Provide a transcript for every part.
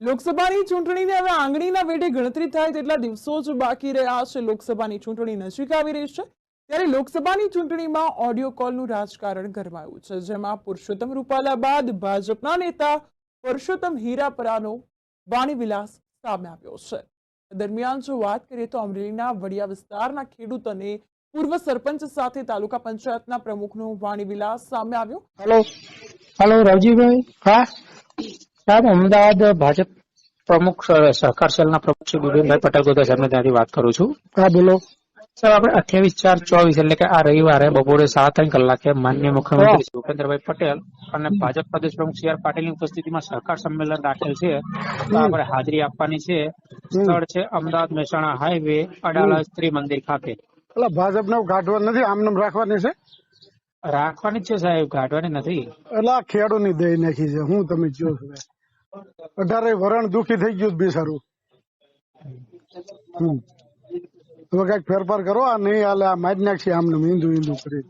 લોકસભાની ચૂંટણીને હવે આંગળીના વેઢે ગણતરી થાય તેટલા દિવસો જ બાકી રહ્યા છે. લોકસભાની ચૂંટણી નજીક આવી રહી છે. ત્યારે લોકસભાની ચૂંટણીમાં ઓડિયો કોલનું રાજકારણ ગરમાયું છે. જેમાં પુરુષોત્તમ રૂપાલા બાદ ભાજપના નેતા પુરુષોત્તમ હીરાપરાનો વાણીવિલાસ સામે આવ્યો છે. દરમિયાન જો વાત કરીએ તો અમરેલીના વડિયા વિસ્તારના ખેડૂત અને પૂર્વ સરપંચ સાથે તાલુકા પંચાયતના પ્રમુખનો વાણીવિલાસ સામે આવ્યો. હેલો હેલો રાજીવભાઈ હા? સાહેબ અમદાવાદ ભાજપ પ્રમુખ સહકાર સેલના પ્રમુખ શ્રી બિપિનભાઈ પટેલ ગોતા સાહેબને ત્યાંથી વાત કરું છું. હા બોલો. સર આપણે અઠ્યાવીસ ચાર ચોવીસ એટલે કે આ રવિવારે બપોરે સાડા ત્રણ કલાકે માન્ય મુખ્યમંત્રી શ્રી ભૂપેન્દ્રભાઈ પટેલ અને ભાજપ પ્રદેશ પ્રમુખ સી આર પાટીલની ઉપસ્થિતિમાં સહકાર સંમેલન રાખેલ છે. તો આપણે હાજરી આપવાની છે. સ્થળ છે અમદાવાદ મહેસાણા હાઈવે અડાલજ શ્રી મંદિર ખાતે. એટલે ભાજપને ગાંઠવા નથી આમનામ રાખવાની છે? રાખવાની જ છે સાહેબ ગાંઠવાની નથી. એટલે ખેડૂની દઈ નાખી છે હું તમે જો છો અઢારે વરણ દુખી થઈ ગયું બિસારું સારું. હવે કંઈક ફેરફાર કરો આ નહીં હાલે આ મારી નાખશે આમને હિન્દુ હિન્દુ કરી.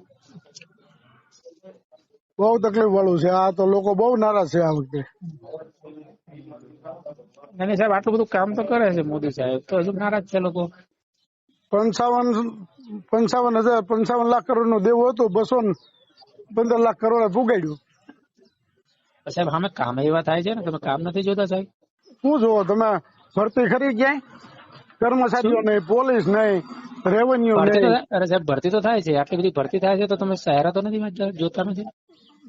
બહુ તકલીફ વાળું છે આ તો લોકો બહુ નારાજ છે આ વખતે. નાની સાહેબ આટલું બધું કામ તો કરે છે મોદી સાહેબ તો હજુ નારાજ છે લોકો. પંચાવન પંચાવન હજાર પંચાવન લાખ કરોડનું દેવું હતું બસો પંદર લાખ કરોડ પુગાડ્યું સાહેબ અમે કામ એવા થાય છે ને? તમે કામ નથી જોતા સાહેબ? શું જોવો? તમે ભરતી ખરી ક્યાંય? કર્મચારીઓ નહીં પોલીસ નહીં રેવન્યુ નહીં. અરે સાહેબ ભરતી તો થાય છે. આટલી બધી ભરતી થાય છે તો તમે જાહેરાતો નથી જોતા નથી?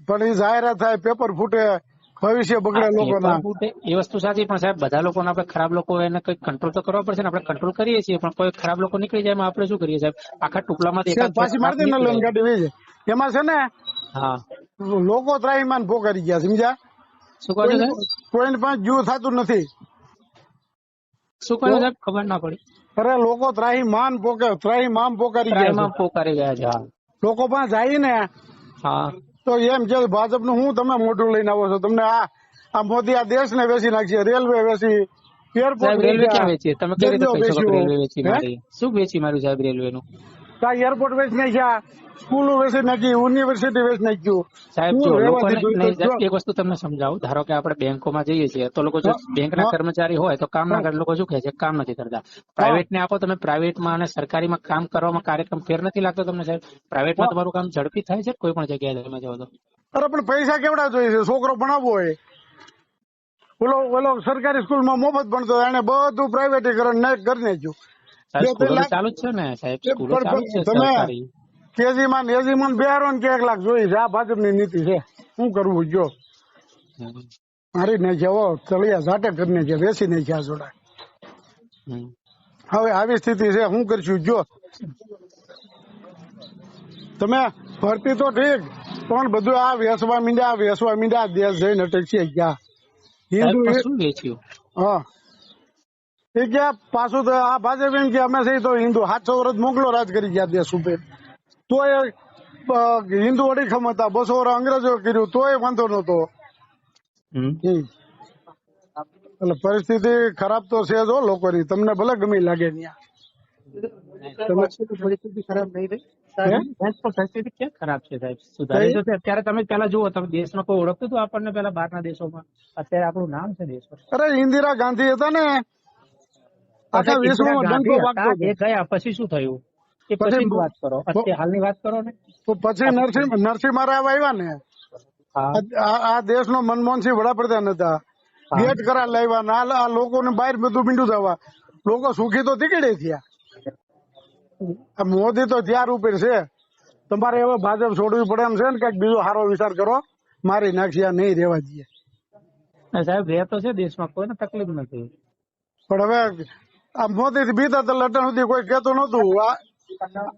પણ એ જાહેરાત થાય પેપર ફૂટે ભવિષ્ય બગડે લોકોના. એ વસ્તુ સાચી પણ સાહેબ બધા લોકો આપણે ખરાબ લોકો એને કઈ કંટ્રોલ તો કરવા પડશે ને? આપણે કંટ્રોલ કરીએ છીએ પણ કોઈ ખરાબ લોકો નીકળી જાય આપણે શું કરીએ સાહેબ? આખા ટુકડામાં પાછી મારી દે ગાડી એમાં છે ને હા. લોકો ત્રાહીમાન કરી ગયા સમજ્યા? શું કહો છો કોઈને પાંચ જીવ થતું નથી. શું કહો સાહેબ? ખબર ના પડી. અરે લોકો ત્રાહીમાન પોકે ત્રાહીમામ પોકારી ગયા ટ્રાયમાં પોકારી ગયા છે લોકો પણ જાય ને હા. તો એમ કે ભાજપનું હું તમે મોઢું લઈને આવો છો? તમને આ આ મોદી આ દેશ ને વેચી નાખશે રેલવે વેચી એરપોર્ટ રેલવે ક્યાં વેચી? તમે કઈ રીતે કહી શકો રેલવે વેચી મારી? શું વેચી મારું સાહેબ રેલવે નું એરપોર્ટ વેચી નાખ્યા. સ્કૂલો વેચી નાખી યુનિવર્સિટી વેચી નાખ્યું. સાહેબ જો લોકોને. એક વસ્તુ તમને સમજાવું. ધારો કે આપણે બેંકોમાં જઈએ છીએ તો લોકો જો બેંકના કર્મચારી હોય તો કામ ના કરે લોકો શું કહે છે? કામ નથી કરતા. પ્રાઇવેટ ને આપો તમે પ્રાઇવેટમાં અને સરકારીમાં કામ કરવામાં કાર્યક્રમ ફેર નથી લાગતો તમને સાહેબ? પ્રાઇવેટમાં તમારું કામ ઝડપી થાય છે? કોઈ પણ જગ્યાએ તમે જાઓ તો. અરે પણ પૈસા કેવડા જોઈએ છે? છોકરો ભણાવવો હોય. ઓલો ઓલો સરકારી સ્કૂલમાં મફત ભણતો એને બધું પ્રાઇવેટીકરણ ને કરી નાખ્યું ચાલુ જ છે ને સાહેબ. સ્કૂલો ચાલુ છે સરકારી. કેજીમાં ને એજીમાં ને બેહારો ને એક લાખ જોઈ છે. આ ભાજપની નીતિ છે. શું કરવું જો. મારી નાખ્યા હો તળિયા ઝાટે કરી નાખ્યા વેચી નાખ્યા જોડા. હવે આવી સ્થિતિ છે. શું કરશું? જો. તમે ભરતી તો ઠીક પણ બધું આ વેસવા મીંડ્યા વેસવા મીંડ્યા દેશ જઈને અટકશે ક્યાં? હિન્દુ હા. એ ક્યાં? પાછું તો આ ભાજપ એમ કે અમે છે તો હિન્દુ સાતસો વર્ષ મોકલો રાજ કરી ગયા દેશ ઉપર. તો એ અ, હિન્દુ અડીખમ હતા બસો વર્ષ અંગ્રેજો કર્યું તોય વાંધો નતો. એટલે પરિસ્થિતિ ખરાબ તો છે જ હો લોકોની. તમને ભલે ગમી લાગે ત્યાં. પરિસ્થિતિ ખરાબ નહીં પરિસ્થિતિ ક્યાં ખરાબ છે સાહેબ? સુધારી તો અત્યારે તમે પેલા જુઓ તમે દેશમાં કોઈ ઓળખતું હતું આપણને પેલા બહારના દેશોમાં? અત્યારે આપણું નામ છે દેશમાં. અરે ઇન્દિરા ગાંધી હતા ને? આખા વિશ્વમાં ડંકો વાગતો હતા, હતો. એ ગયા પછી શું થયું? એ પછી વાત કરો? અત્યારે હાલની વાત કરો ને? તો પછી નરસિંહ નરસિંહ મહારાવ આવ્યા ને. આ- દેશનો મનમોહનસિંહ વડાપ્રધાન હતા. ગેટ કરા લાવ્યા ને આ લોકોને બહાર બધું મીંડું થવા. લોકો સુખી તો દીકડે થયા. મોદી તો ત્યાર ઉપર છે. તમારે હવે ભાજપ છોડવી પડે એમ છે ને કંઈક બીજો સારો વિચાર કરો. મારી નાખી આ નહીં રેવા દઈએ સાહેબ રહે તો છે દેશમાં કોઈને તકલીફ નથી. પણ હવે આ મોદી બીતા તો લટણ સુધી કોઈ કહેતું નતું આ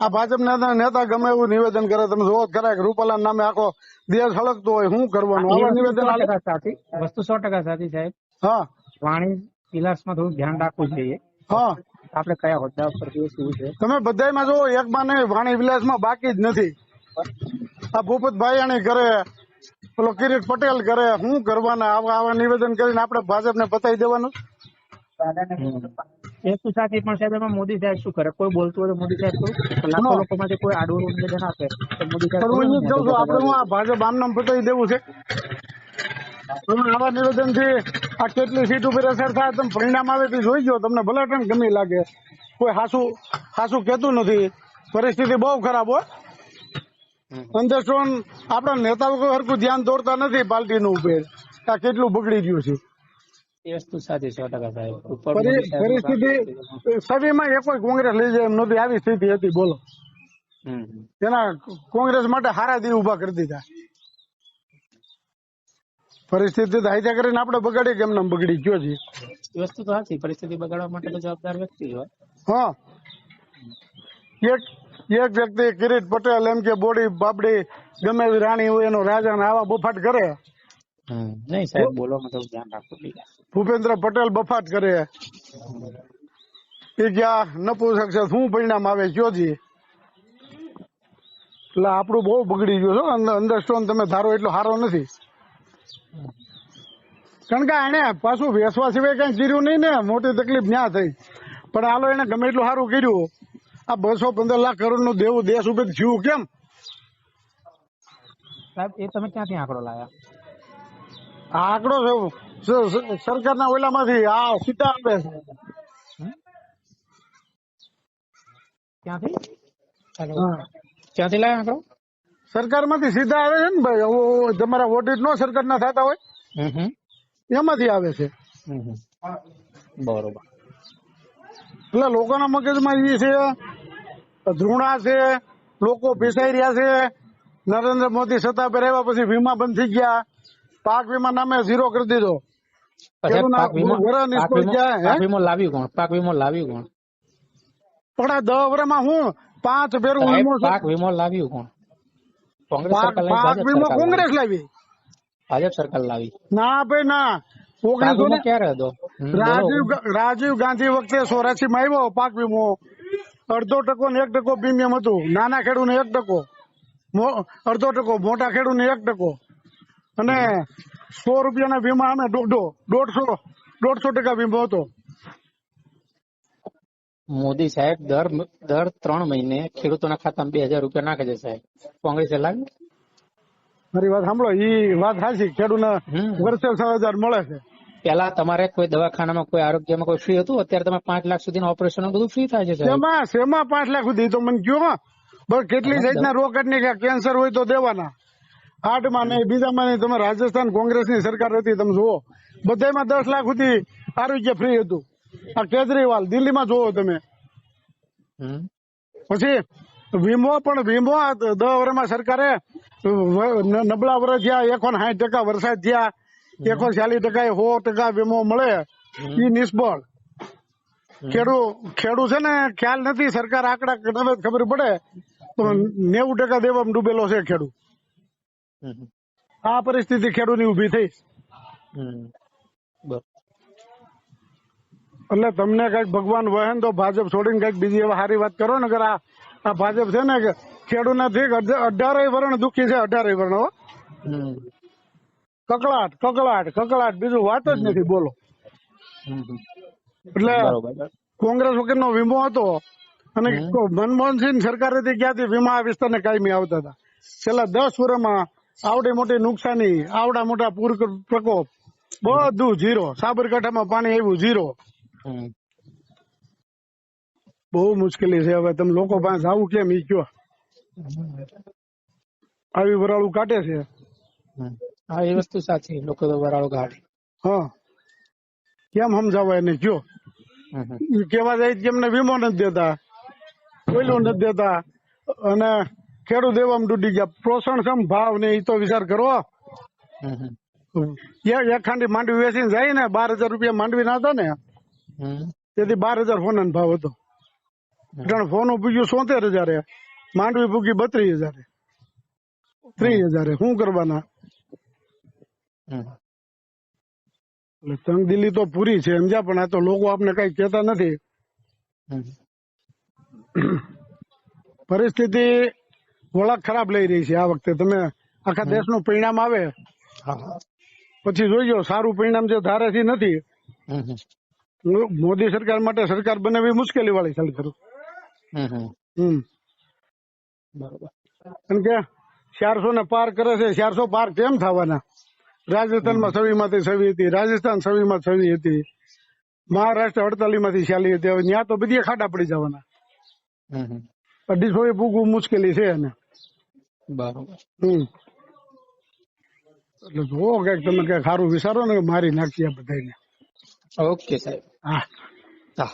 આ ભાજપ નેતા ગમે એવું નિવેદન કરે તમે જોવો ખરા કે રૂપાલા નામે આખો દેશ હળકતો હોય શું કરવાનું? આવા નિવેદન સાચી વસ્તુ સો ટકા સાચી સાહેબ. હા. વાણી વિલાસમાં થોડું ધ્યાન રાખવું જોઈએ. હા. આપણે કયા હોદ્દા ઉપર શું છે? તમે બધાયમાં જોવો એક માં નહીં વાણી વિલાસમાં બાકી જ નથી. આ ભૂપત ભાયાણી કરે પેલો કિરીટ પટેલ કરે શું કરવાના? આવા આવા નિવેદન કરીને આપણે ભાજપને બતાવી દેવાનું? એ તો સાચી પણ સાહેબ એમાં મોદી સાહેબ શું કરે? કોઈ બોલતું હોય તો મોદી સાહેબ શું લાખો લોકો લોકોમાંથી કોઈ આડું નિવેદન આપે તો મોદી સાહેબ હું જ છું આપણે હું આ ભાજપ આમ નામ પતાવી દેવું છે? આવા નિવેદનથી આ કેટલી સીટ ઉપર અસર થાય તમે પરિણામ આવે તે જોઈ ગયો તમને ભલે પણ ગમે લાગે. કોઈ હાસુ હાસુ કેતું નથી. પરિસ્થિતિ બહુ ખરાબ હો. અંધસ્ટોન આપણા નેતાઓ સરખું ધ્યાન દોરતા નથી પાર્ટીનું ઉપર. આ કેટલું બગડી ગયું છે. એ વસ્તુ સાચી સો ટકા સાહેબ. ઉપર પરી- મોદી સાહેબનું કામ પરિસ્થિતિ સભીમાં એક કોઈ કોંગ્રેસ લઈ જાય એમ નહોતી. આવી સ્થિતિ હતી બોલો. હમ, હમ. કોંગ્રેસ માટે હારા દી ઊભા કરી દીધા. પરિસ્થિતિ હાઈજા કરીને આપણે બગાડી કેમ નામ બગડી ગયો છે? વસ્તુ તો સાચી. પરિસ્થિતિ બગાડવા માટે તો જવાબદાર વ્યક્તિ હોય. હા. એક એક વ્યક્તિ કિરીટ પટેલ એમ કે બોડી બાબડી ગમે એવી રાણી હોય એનો રાજા ને આવા બફાટ કરે. નહીં સાહેબ બોલવામાં તો ધ્યાન રાખવું ભૂપેન્દ્ર પટેલ બફાટ કરે. એ ક્યાં નપુસક છે શું પરિણામ આવે જોજી એટલે આપણું બહુ બગડી ગયું છે અંડરસ્ટોન તમે ધારો એટલો સારો નથી. કારણ કે એને પાછું વેસવા સિવાય કઈ કર્યું નહીં ને મોટી તકલીફ ન્યા થઈ. પણ હાલો એને ગમે એટલું સારું કર્યું. આ બસો પંદર લાખ કરોડનું દેવું દેશ ઉપર થયું કેમ? સાહેબ એ તમે ક્યાંથી આંકડો લાયા? આ આંકડો છે સરકારના ઓલામાંથી આ સીધા આપે છે. ક્યાંથી. ક્યાંથી લાયા આંકડો? સરકારમાંથી સીધા આવે છે ને ભાઈ. તમારા ઓડિટ નો સરકારના થતા હોય. એમાંથી આવે છે. બરોબર. એટલે લોકોના મગજમાં એ છે ધૃણા છે લોકો પીસાઈ રહ્યા છે. નરેન્દ્ર મોદી સત્તા પર આવ્યા પછી વીમા બંધ થઈ ગયા. પાક વીમા નામે ઝીરો કરી દીધો. પછી પાક વીમો પાક વીમો ગયા, હે? પાક વીમો લાવ્યું કોણ? પાક વીમો લાવ્યું કોણ? પણ આ દહ વર્ષમાં હું? પાંચ ફેરું વીમો પાક વીમો લાવ્યું કોણ? કોંગ્રેસ સરકાર લાવી પાક ભાજપ વીમો સરકાર કોંગ્રેસ લાવી. લાવી. ભાજપ સરકાર લાવી. ના ભાઈ ના. ઓગણીસો ને ક્યારે હતો? રાજીવ રાજીવ ગાંધી વખતે સોરાસી માં આવ્યો પાક વીમો. અડધો ટકો ને એક ટકો પ્રીમિયમ હતું. નાના ખેડૂત ને એક ટકો. મો- અડધો ટકો મોટા ખેડૂત ને એક ટકો. અને સો રૂપિયાના વીમા અમે દોઢો દોઢસો દોઢસો ટકા વીમો હતો. મોદી સાહેબ દર દર ત્રણ મહિને ખેડૂતોના ખાતામાં બે હજાર રૂપિયા નાખે છે સાહેબ. કોંગ્રેસે લાગે મારી વાત સાંભળો ઈ વાત સાચી ખેડૂત હમ. વર્ષે છ હજાર મળે છે. પેલા તમારે કોઈ દવાખાનામાં કોઈ આરોગ્યમાં કોઈ ફ્રી હતું? અત્યારે તમે પાંચ લાખ સુધીનું ઓપરેશન બધું ફ્રી થાય છે શેમાં શેમાં પાંચ લાખ સુધી? તો મને કયો? બસ કેટલી જાતના રોકડની કેન્સર હોય તો દેવાના. હાર્ટમાં નહીં બીજામાં નહીં. તમે રાજસ્થાન કોંગ્રેસની સરકાર હતી તમે જુઓ. બધામાં દસ લાખ સુધી આરોગ્ય ફ્રી હતું. આ કેજરીવાલ દિલ્હીમાં જુઓ તમે. પછી વીમો પણ વીમો દસ વર્ષમાં સરકારે નબળા વર્ષ થયા એકો સાઠ ટકા વરસાદ થયા એકો ચાલીસ ટકા સો ટકા વીમો મળે એ નિષ્ફળ. ખેડૂ ખેડૂ છે ને ખ્યાલ નથી સરકાર આંકડા ખબર પડે. તો નેવું ટકા દેવામાં ડૂબેલો છે ખેડૂત. આ પરિસ્થિતિ ખેડૂતની ઊભી થઈ. એટલે તમને કંઈક ભગવાન વહેન તો ભાજપ છોડીને કંઈક બીજી એવા સારી વાત કરો ને કે આ આ ભાજપ છે ને કે ખેડૂતને ઠીક અઢારે વર્ણ દુખી છે અઢારે વર્ણ હો. કકળાટ કકળાટ કકળાટ બીજું વાત જ નથી બોલો. એટલે કોંગ્રેસ કોંગ્રેસ નો વીમો હતો અને. મનમોહનસિંહ સરકારેથી ક્યાંથી વીમા આ વિસ્તારને કાયમી આવતા હતા? છેલ્લા દસ વર્ષમાં આવડી મોટી નુકસાની આવડા મોટા પૂર પ્રકોપ બધું ઝીરો. સાબરકાંઠામાં પાણી આવ્યું ઝીરો. બહુ મુશ્કેલી છે. હવે તમે લોકો પાસે આવું કેમ ઈ કયો? આવી વરાળું કાઢે છે. હા એ વસ્તુ સાચી. લોકો તો વરાળું કાઢે. હા. કેમ સમજાવવા એને કયો? કેવા જાય કે એમને વીમો નથી દેતા કોયલું નથી દેતા. અને ખેડૂત એવા ડૂડી ગયા. પોષણ સમ ભાવ ને એ તો વિચાર કરો. એક ખાંડી માંડવી વેચીને જાય ને બાર હજાર રૂપિયા માંડવી ના હતા ને તેથી બાર હજાર ફોન ભાવ હતો. કારણ ફોન પૂગ્યું સોતેર હજારે માંડવી પૂગી બત્રીસ હજારે. ત્રીસ હજારે શું કરવાના. એટલે દિલ્હી તો પૂરી છે સમજ્યા? પણ આ તો લોકો આપણે કઈ કેતા નથી. પરિસ્થિતિ વળાંક ખરાબ લઈ રહી છે આ વખતે. તમે આખા દેશનું પરિણામ આવે. પછી જોઈજો સારું પરિણામ જે ધારે થી નથી. મોદી સરકાર માટે સરકાર બનાવવી મુશ્કેલી વાળી ચાલ ખરું. બરોબર. કારણ કે ચારસો ને પાર કરે છે ચારસો પાર કેમ થવાના? રાજસ્થાનમાં છવી માંથી છવી હતી રાજસ્થાન છવી માં છવી હતી મહારાષ્ટ્ર અડતાલીસમાંથી ચાલી હતી હવે ત્યાં તો બધી ખાડા પડી જવાના. અઢીસો એ પૂગવું મુશ્કેલી છે એને. બરોબર. હમ. એટલે જોવો કે તમે કંઈક સારું વિચારો ને મારી નાખીએ બધાને ઓકે સાહેબ. હા. હા.